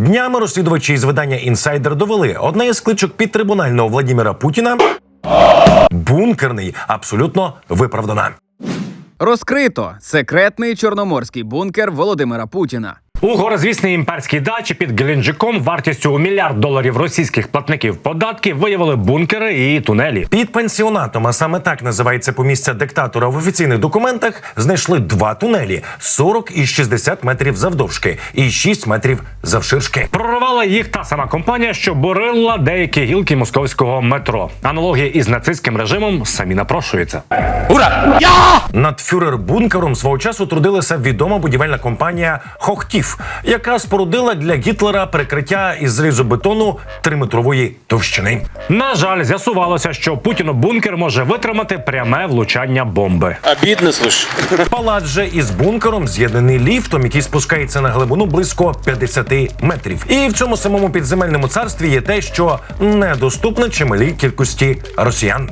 Днями розслідувачі із видання інсайдер довели одна із кличок під трибунального Владіміра Путіна бункерний абсолютно виправдана. Розкрито секретний чорноморський бункер Володимира Путіна. У горозвісній імперській дачі під Геленджиком вартістю у мільярд доларів російських платників податків виявили бункери і тунелі. Під пансіонатом, а саме так називається помістя диктатора в офіційних документах, знайшли два тунелі 40 і 60 метрів завдовжки і 6 метрів завширшки. Прорвала їх та сама компанія, що борила деякі гілки московського метро. Аналогія із нацистським режимом самі напрошуються. Над фюрер-бункером свого часу трудилася відома будівельна компанія Хохтів, яка спорудила для Гітлера перекриття із залізобетону триметрової товщини. На жаль, з'ясувалося, що Путіну бункер може витримати пряме влучання бомби. Обидно, слушай. Палац же із бункером з'єднаний ліфтом, який спускається на глибину близько 50 метрів. І в цьому самому підземельному царстві є те, що недоступне чималій кількості росіян.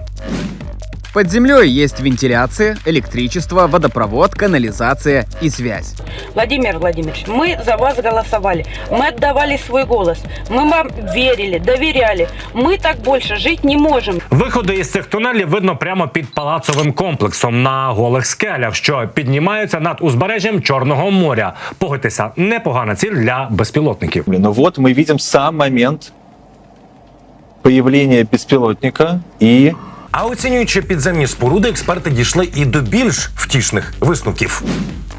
Под землей есть вентиляция, электричество, водопровод, канализация и связь. Владимир Владимирович, мы за вас голосовали, мы отдавали свой голос, мы вам верили, доверяли. Мы так больше жить не можем. Виходи із цих тунелів видно прямо під палацовим комплексом на голих скелях, що піднімаються над узбережжям Чорного моря. Погодьтеся, непогана ціль для безпілотників. Ну вот мы видим сам момент появления беспилотника и а оцінюючи підземні споруди, експерти дійшли і до більш втішних висновків.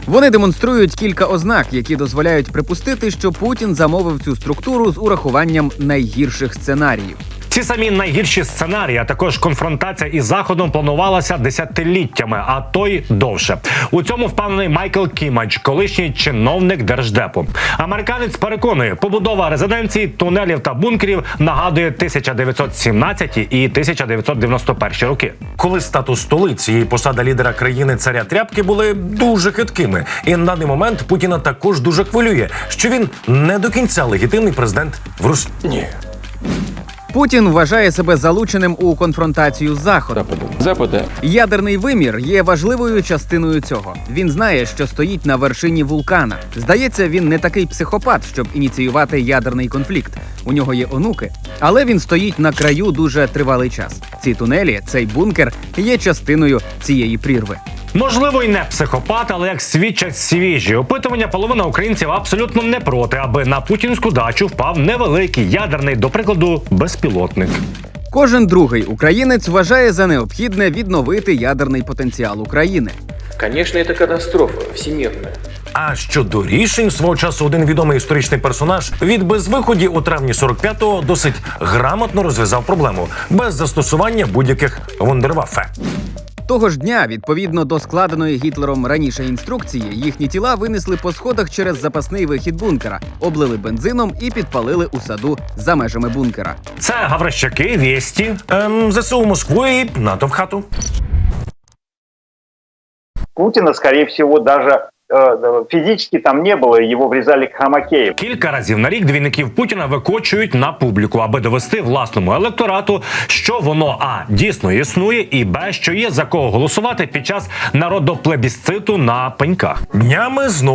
Вони демонструють кілька ознак, які дозволяють припустити, що Путін замовив цю структуру з урахуванням найгірших сценаріїв. Ці самі найгірші сценарії, а також конфронтація із заходом планувалася десятиліттями, а то й довше. У цьому впевнений Майкл Кімач, колишній чиновник держдепу. Американець переконує, побудова резиденцій, тунелів та бункерів нагадує 1917 і 1991 роки. Коли статус столиці і посада лідера країни царя тряпки були дуже хиткими, і на даний момент Путіна також дуже хвилює, що він не до кінця легітимний президент в Росії. Путін вважає себе залученим у конфронтацію з заходом. Запада. Ядерний вимір є важливою частиною цього. Він знає, що стоїть на вершині вулкана. Здається, він не такий психопат, щоб ініціювати ядерний конфлікт. У нього є онуки, але він стоїть на краю дуже тривалий час. Ці тунелі, цей бункер є частиною цієї прірви. Можливо, й не психопат, але як свідчать свіжі опитування, половина українців абсолютно не проти, аби на путінську дачу впав невеликий ядерний, до прикладу, безпілотник. Кожен другий українець вважає за необхідне відновити ядерний потенціал України. Конечно, это катастрофа всемирная. А щодо рішень свого часу один відомий історичний персонаж від безвиході у травні 45-го досить грамотно розв'язав проблему без застосування будь-яких вундерваффе. Того ж дня, відповідно до складеної Гітлером раніше інструкції, їхні тіла винесли по сходах через запасний вихід бункера, облили бензином і підпалили у саду за межами бункера. Це Гаврищаки, Вєсті. Ем, ЗСУ Москву і НАТО в хату. Путина, скорее всего, даже э, физически там не було його врізалі к Хромакею. Кілька разів на рік двійників Путіна викочують на публіку, аби довести власному електорату, що воно а дійсно існує, і б що є за кого голосувати під час народоплебісциту на пеньках. Днями знову.